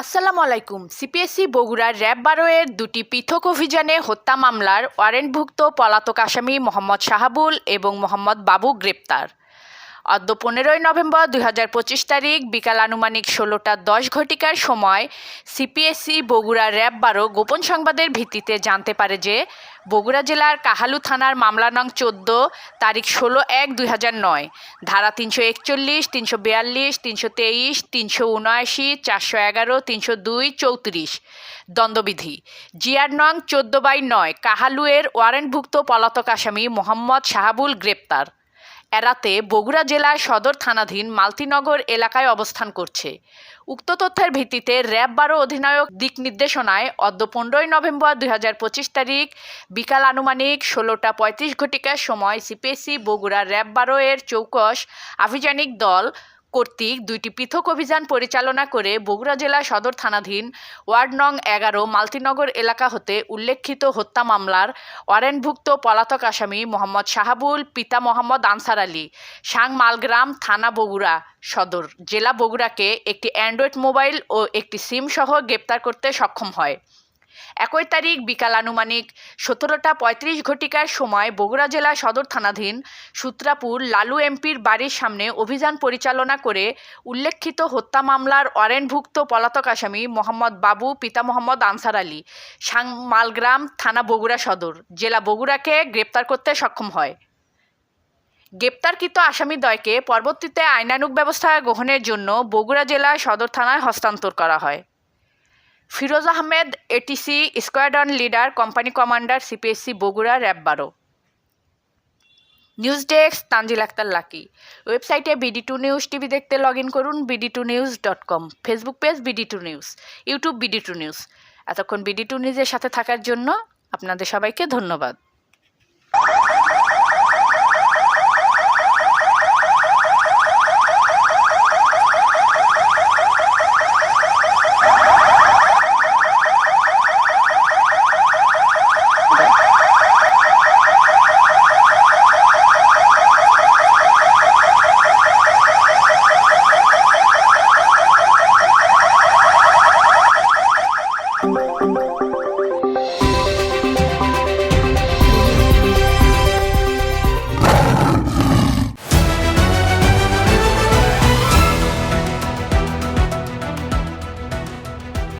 আসসালামু আলাইকুম। সিপিএসসি বগুড়ার র্যাব বারোয়ের দুটি পৃথক অভিযানে হত্যা মামলার ওয়ারেন্টভুক্ত পলাতক আসামি মোহাম্মদ শাহাবুল এবং মোহাম্মদ বাবু গ্রেপ্তার। অদ্য পনেরোই নভেম্বর দুই হাজার পঁচিশ তারিখ বিকাল আনুমানিক ষোলোটা দশ ঘটিকার সময় সিপিএসসি বগুড়া র্যাব বারো গোপন সংবাদের ভিত্তিতে জানতে পারে যে বগুড়া জেলার কাহালু থানার মামলা নং চোদ্দ, তারিখ ষোলো এক দুই হাজার নয়। ধারা তিনশো একচল্লিশ, তিনশো বিয়াল্লিশ, তিনশো তেইশ, তিনশো উনআশি, চারশো এগারো, তিনশো দুই, চৌত্রিশ। দ্বন্দ্ববিধি জিয়ার নং চোদ্দ বাই নয় কাহালুয়ের ওয়ারেন্টভুক্ত পলাতক আসামি মোহাম্মদ শাহাবুল গ্রেপ্তার। এরাতে বগুড়া জেলার সদর থানাধীন মালতিনগর এলাকায় অবস্থান করছে। উক্ত তথ্যের ভিত্তিতে র্যাব বারো অধিনায়ক দিক নির্দেশনায় অদ্য পনেরোই নভেম্বর দুই হাজার পঁচিশ তারিখ বিকাল আনুমানিক ষোলোটা পঁয়ত্রিশ ঘটিকার সময় সিপিএসসি বগুড়া র্যাব বারো এর চৌকস আভিযানিক দল কর্তৃক দুইটি পৃথক অভিযান পরিচালনা করে বগুড়া জেলা সদর থানাধীন ওয়ার্ড নং এগারো মালতিনগর এলাকা হতে উল্লেখিত হত্যা মামলার ওয়ারেন্টভুক্ত পলাতক আসামি মোহাম্মদ শাহাবুল, পিতা মোহাম্মদ আনসার আলী, সাং মালগ্রাম থানা বগুড়া সদর। জেলা বগুড়াকে একটি অ্যান্ড্রয়েড মোবাইল ও একটি সিম সহ গ্রেপ্তার করতে সক্ষম হয়। একই তারিখ বিকাল আনুমানিক সতেরোটা পঁয়ত্রিশ ঘটিকার সময় বগুড়া জেলা সদর থানাধীন সূত্রাপুর লালু এমপির বাড়ির সামনে অভিযান পরিচালনা করে উল্লেখিত হত্যা মামলার ওয়ারেন্টভুক্ত পলাতক আসামি মোহাম্মদ বাবু, পিতা মোহাম্মদ আনসার আলী, সাং মালগ্রাম থানা বগুড়া সদর। জেলা বগুড়াকে গ্রেপ্তার করতে সক্ষম হয়। গ্রেপ্তারকৃত আসামিদ্বয়কে পরবর্তীতে আইনানুগ ব্যবস্থা গ্রহণের জন্য বগুড়া জেলা সদর থানায় হস্তান্তর করা হয়। Firoz Ahmed ATC squadron leader company commander CPSC Bogura, RAB বারো। News desk Tanzil Akter Lucky. ওয়েবসাইটে বিডি টু নিউজ টিভি দেখতে লগ ইন করুন BD two news dot com Facebook page BD two news YouTube BD two news এতক্ষণ BD two নিউজের সাথে থাকার জন্য আপনাদের সবাইকে ধন্যবাদ।